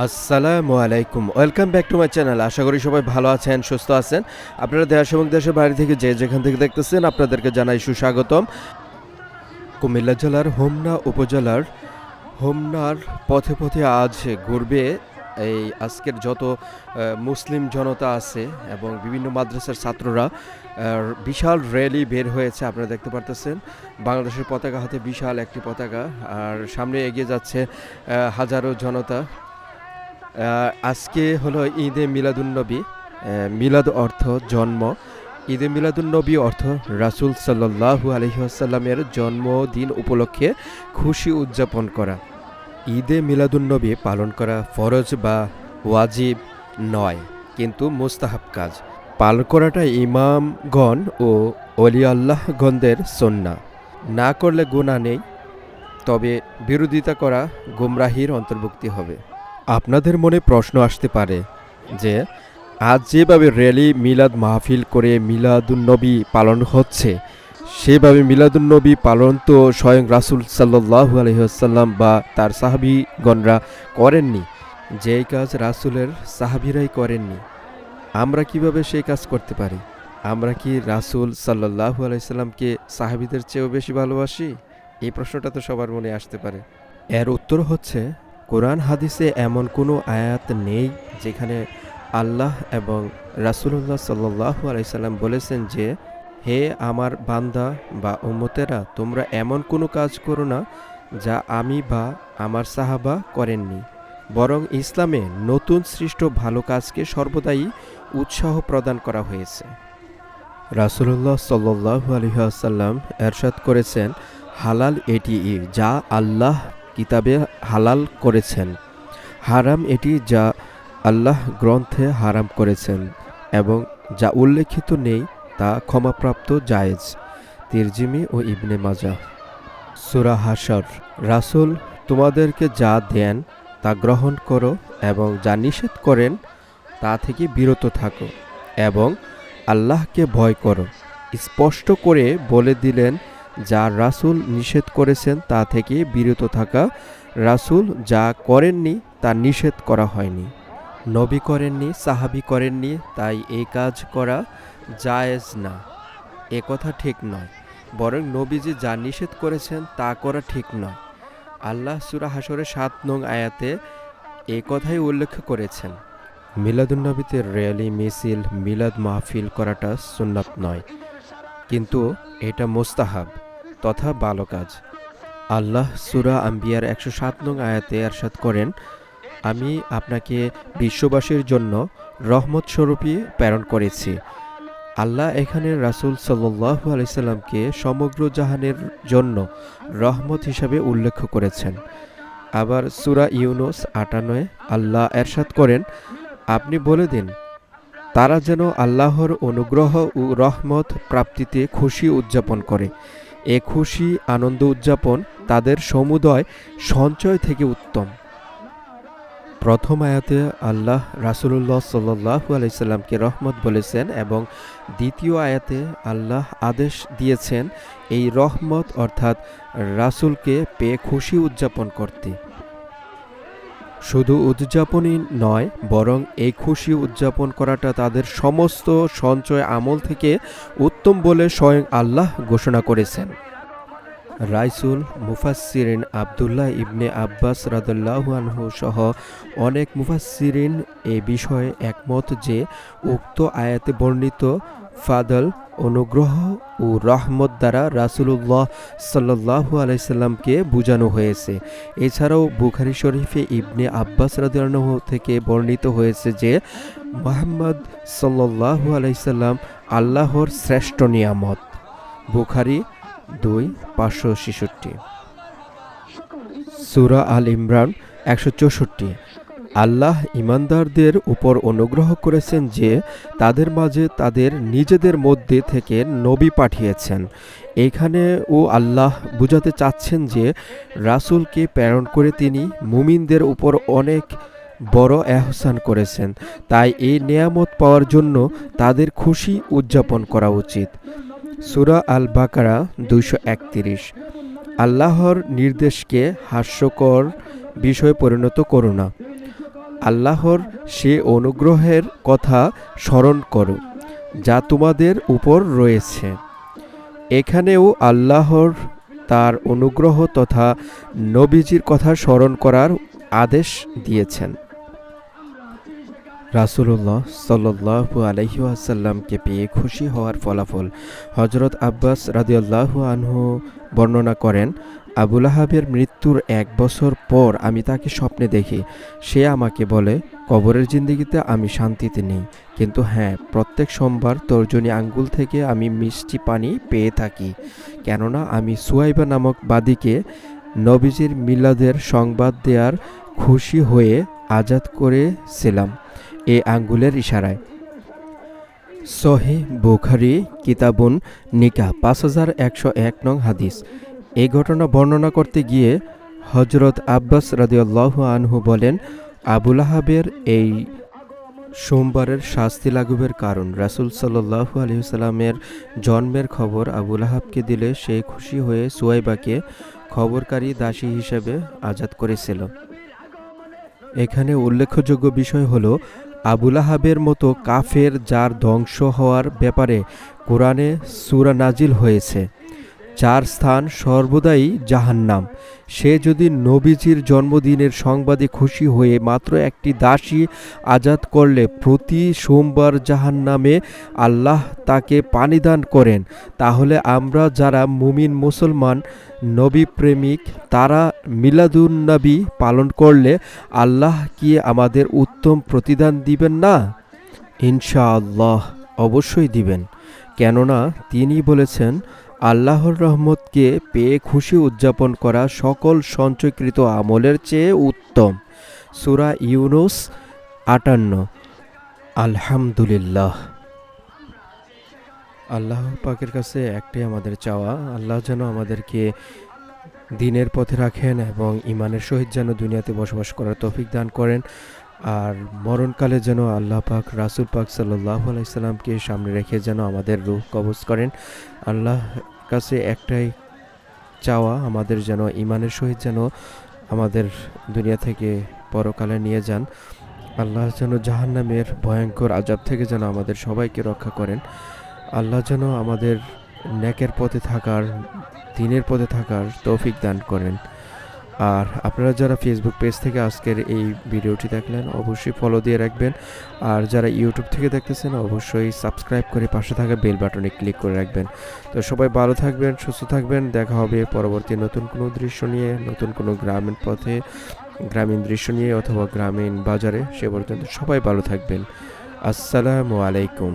আসসালামু আলাইকুম। Welcome back to my channel আশা করি সবাই ভালো আছেন, সুস্থ আছেন। আপনারা দেশ এবং দেশের বাইরে থেকে যে যেখান থেকে দেখতেছেন, আপনাদেরকে জানাই সুস্বাগতম। কুমিল্লা জেলার হোমনা উপজেলার, হোমনার পথে পথে আজ ঘুরবে এই আজকের যত মুসলিম জনতা আছে এবং বিভিন্ন মাদ্রাসার ছাত্ররা বিশাল র্যালি বের হয়েছে, আপনারা দেখতে পারতেছেন। বাংলাদেশের পতাকা হাতে বিশাল একটি পতাকা, আর সামনে এগিয়ে যাচ্ছে হাজারো জনতা। আজকে হলো ঈদে মিলাদুন্নবী মিলাদ অর্থ জন্ম। ঈদে মিলাদুন্নবী অর্থ রাসূল সাল্লাল্লাহু আলাইহি ওয়াসাল্লামের জন্মদিন উপলক্ষে খুশি উদযাপন করা। ঈদে মিলাদুন্নবী পালন করা ফরজ বা ওয়াজিব নয়, কিন্তু মুস্তাহাব কাজ। পাল করাটা ইমামগণ ও অলি আল্লাহগণদের সন্না না করলে গুণা নেই, তবে বিরোধিতা করা গুমরাহির অন্তর্ভুক্তি হবে। আপনাদের মনে প্রশ্ন আসতে পারে যে, আজ যেভাবে র্যালি মিলাদ মাহফিল করে মিলাদুন্নবী পালন হচ্ছে, সেভাবে মিলাদুন্নবী পালন তো স্বয়ং রাসুল সাল্লাহু আলহিহাসাল্লাম বা তার সাহাবিগণরা করেননি, যেই কাজ রাসুলের সাহাবিরাই করেননি। আমরা কীভাবে সেই কাজ করতে পারি? আমরা কি রাসুল সাল্লাহু আলাইসাল্লামকে সাহাবিদের চেয়েও বেশি ভালোবাসি? এই প্রশ্নটা তো সবার মনে আসতে পারে। এর উত্তর হচ্ছে কোরআন হাদিসে এমন কোনো আয়াত নেই যেখানে আল্লাহ এবং রাসুলুল্লাহ সাল্লাহু আলাইসাল্লাম বলেছেন যে, হে আমার বান্দা বা উম্মতেরা, তোমরা এমন কোনো কাজ করো না যা আমি বা আমার সাহাবা করেননি। বরং ইসলামে নতুন সৃষ্ট ভালো কাজকে সর্বদাই উৎসাহ প্রদান করা হয়েছে। রাসুলুল্লাহ সাল্লাহু আলহাসাল্লাম এরশাদ করেছেন, হালাল এটি যা আল্লাহ কিতাবে হালাল করেছেন। হারাম এটি যা আল্লাহ গ্রন্থে হারাম করেছেন এবং যা উল্লেখিত নেই তা ক্ষমাপ্রাপ্ত জায়েজ। তিরজিমি ও ইবনে মাজা সুরা হাসর রাসুল তোমাদেরকে যা দেন তা গ্রহণ করো এবং যা নিষেধ করেন তা থেকে বিরত থাকো এবং আল্লাহকে ভয় করো। স্পষ্ট করে বলে দিলেন যা রাসুল নিষেধ করেছেন তা থেকে বিরত থাকা। রাসুল যা করেননি তা নিষেধ করা হয়নি। নবী করেননি, সাহাবি করেননি, তাই এই কাজ করা জায়েজ না। এ কথা ঠিক নয়। বরং নবীজি যা নিষেধ করেছেন তা করা ঠিক নয়। আল্লাহ সুরা হাসরের সাত নং আয়াতে এ কথাই উল্লেখ করেছেন। মিলাদুন্নবীতে র্যালি, মিছিল, মিলাদ মাহফিল করাটা সুন্নাত নয়। কিন্তু এটা মোস্তাহাব। তথা ভালো কাজ। আল্লাহ সুরা আম্বিয়ার একশো সাত নং আয়াতে আরশাদ করেন, আমি আপনাকে বিশ্ববাসীর জন্য রহমত স্বরূপী প্রেরণ করেছি। আল্লাহ এখানে রাসূল সাল্লাল্লাহু আলাইহি সাল্লামকে সমগ্র জাহানের জন্য রহমত হিসাবে উল্লেখ করেছেন। আবার সুরা ইউনুস আটানয় আল্লাহ এরশাদ করেন, আপনি বলে দিন, তারা যেন আল্লাহর অনুগ্রহ ও রহমত প্রাপ্তিতে খুশি উদযাপন করে। এ খুশি আনন্দ উদযাপন তাদের সমুদয় সঞ্চয় থেকে উত্তম। প্রথম আয়াতে আল্লাহ রাসুলুল্লাহ সাল্লাহ আলাইসাল্লামকে রহমত বলেছেন এবং দ্বিতীয় আয়াতে আল্লাহ আদেশ দিয়েছেন, এই রহমত অর্থাৎ রাসুলকে পেয়ে খুশি উদযাপন করতে। শুধু উদযাপনই নয়, বরং এই খুশি উদযাপন করাটা তাদের সমস্ত সঞ্চয় আমল থেকে উত্তম বলে স্বয়ং আল্লাহ ঘোষণা করেছেন। রাইসুল মুফাসসিরিন আবদুল্লাহ ইবনে আব্বাস রাদুল্লাহ সহ অনেক মুফাসসিরিন এ বিষয়ে একমত যে, উক্ত আয়াতে বর্ণিত ফাদল অনুগ্রহ ও রহমত দ্বারা রাসুলুল্লাহ সাল্লাহু আলাইসাল্লামকে বোঝানো হয়েছে। এছাড়াও বুখারি শরীফে ইবনে আব্বাস রাদিয়াল্লাহু থেকে বর্ণিত হয়েছে যে, মোহাম্মদ সাল্লাহু আলাইসাল্লাম আল্লাহর শ্রেষ্ঠ নিয়ামত। বুখারি দুই, পাঁচশো ছেষট্টি। সুরা আল ইমরান একশো চৌষট্টি। আল্লাহ ইমানদারদের উপর অনুগ্রহ করেছেন যে তাদের মাঝে তাদের নিজেদের মধ্যে থেকে নবী পাঠিয়েছেন। এখানে ও আল্লাহ বুঝাতে চাচ্ছেন যে রাসূলকে প্রেরণ করে তিনি মুমিনদের উপর অনেক বড় এহসান করেছেন। তাই এই নেয়ামত পাওয়ার জন্য তাদের খুশি উদযাপন করা উচিত। সুরা আল বাকারা দুইশো একত্রিশ। আল্লাহর নির্দেশকে হাস্যকর বিষয়ে পরিণত করো না। আল্লাহর সে অনুগ্রহের কথা স্মরণ করো, যা তোমাদের উপর রয়েছে। এখানেও আল্লাহর তার অনুগ্রহ তথা নবীজির কথা স্মরণ করার আদেশ দিয়েছেন। রাসুল্লাহ সাল্লু আলহিউসাল্লামকে পেয়ে খুশি হওয়ার ফলাফল হজরত আব্বাস রাদিয়াল্লাহু আনহু বর্ণনা করেন আবুল আহাবের মৃত্যুর এক বছর পর আমি তাকে স্বপ্নে দেখি। সে আমাকে বলে, কবরের জিন্দিগিতে আমি শান্তিতে নেই। কিন্তু হ্যাঁ প্রত্যেক সোমবার তর্জনী আঙ্গুল থেকে আমি মিষ্টি পানি পেয়ে থাকি। কেননা আমি সুয়াইবা নামক বাদীকে নবীজির মিলাদের সংবাদ দেওয়ার খুশি হয়ে আজাদ করেছিলাম এ আঙ্গুলের ইশারায়। সহি বুখারি কিতাবুন নিকা পাঁচ হাজার একশো এক নং হাদিস। এই ঘটনা বর্ণনা করতে গিয়ে হজরত আব্বাস রাদিয়াল্লাহু আনহু বলেন আবুল আহাবের এই সোমবারের শাস্তি লাঘবের কারণ। রাসুল সাল্লাহু আলহিসাল্লামের জন্মের খবর আবুল আহাবকে দিলে সে খুশি হয়ে সুয়াইবাকে খবরকারী দাসী হিসেবে আজাদ করেছিল। এখানে উল্লেখযোগ্য বিষয় হল আবুল আহাবের মতো কাফের যার ধ্বংস হওয়ার ব্যাপারে কোরআনে সুরা নাজিল হয়েছে। যার স্থান সর্বদাই জাহান্নাম। সে যদি নবীজির জন্মদিনের সংবাদে খুশি হয়ে মাত্র একটি দাসী আজাদ করলে প্রতি সোমবার জাহান্নামে আল্লাহ তাকে পানিদান করেন, তাহলে আমরা যারা মুমিন মুসলমান নবী প্রেমিক তারা মিলাদুন নবী পালন করলে আল্লাহ কি আমাদের উত্তম প্রতিদান দিবেন না? ইনশাআল্লাহ, অবশ্যই দিবেন। কেননা তিনি বলেছেন আল্লাহর রহমতকে পেয়ে খুশি উদযাপন করা সকল সঞ্চয়কৃত আমলের চেয়ে উত্তম। সুরা ইউনুস আটান্ন। আলহামদুলিল্লাহ। আল্লাহ পাকের কাছে একটাই আমাদের চাওয়া, আল্লাহ যেন আমাদেরকে দিনের পথে রাখেন এবং ইমানের সহিত যেন দুনিয়াতে বসবাস করার তৌফিক দান করেন। আর মরণকালে যেন আল্লাহ পাক, রাসুল পাক সাল্লাহ আলাইসাল্লামকে সামনে রেখে যেন আমাদের রূহ কবজ করেন। আল্লাহ কাছে একটাই চাওয়া, আমাদের যেন ইমানের সহিত যেন আমাদের দুনিয়া থেকে পরকালে নিয়ে যান। আল্লাহ যেন জাহান্নামের ভয়ঙ্কর আজাব থেকে যেন আমাদের সবাইকে রক্ষা করেন। আল্লাহ যেন আমাদের ন্যাকের পথে থাকার, দিনের পথে থাকার তৌফিক দান করেন। আর আপনারা যারা ফেসবুক পেজ থেকে আজকের এই ভিডিওটি দেখলেন, অবশ্যই ফলো দিয়ে রাখবেন। আর যারা ইউটিউব থেকে দেখতেছেন, অবশ্যই সাবস্ক্রাইব করে পাশে থাকা বেল বাটনে ক্লিক করে রাখবেন। তো সবাই ভালো থাকবেন, সুস্থ থাকবেন। দেখা হবে পরবর্তী নতুন কোনো দৃশ্য নিয়ে, নতুন কোনো গ্রামীণ পথে, গ্রামীণ দৃশ্য নিয়ে অথবা গ্রামীণ বাজারে, সে পর্যন্ত সবাই ভালো থাকবেন। আসসালামু আলাইকুম।